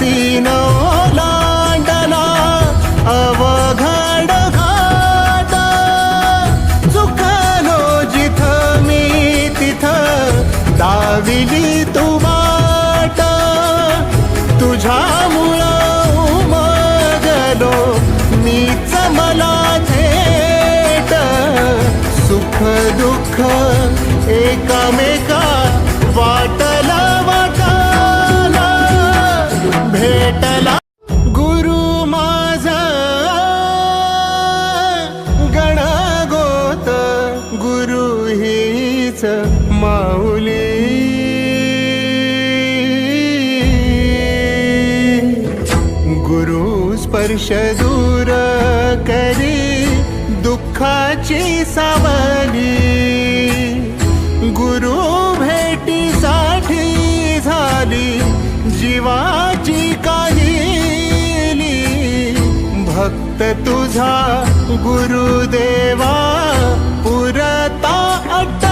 तीन ओलांडला अवघड घाट. चुकलो जिथ मी तिथ दाविली तू वाट. तुझ्यामुळं उमगलो मीच मला थेट. सुख दुःख एकामेका भेटला गुरु माझा गणगोत गुरु हीच माऊली. गुरु स्पर्श दूर करी दुःखाची सावली. गुरु भक्त तुझा गुरुदेवा पुरता अट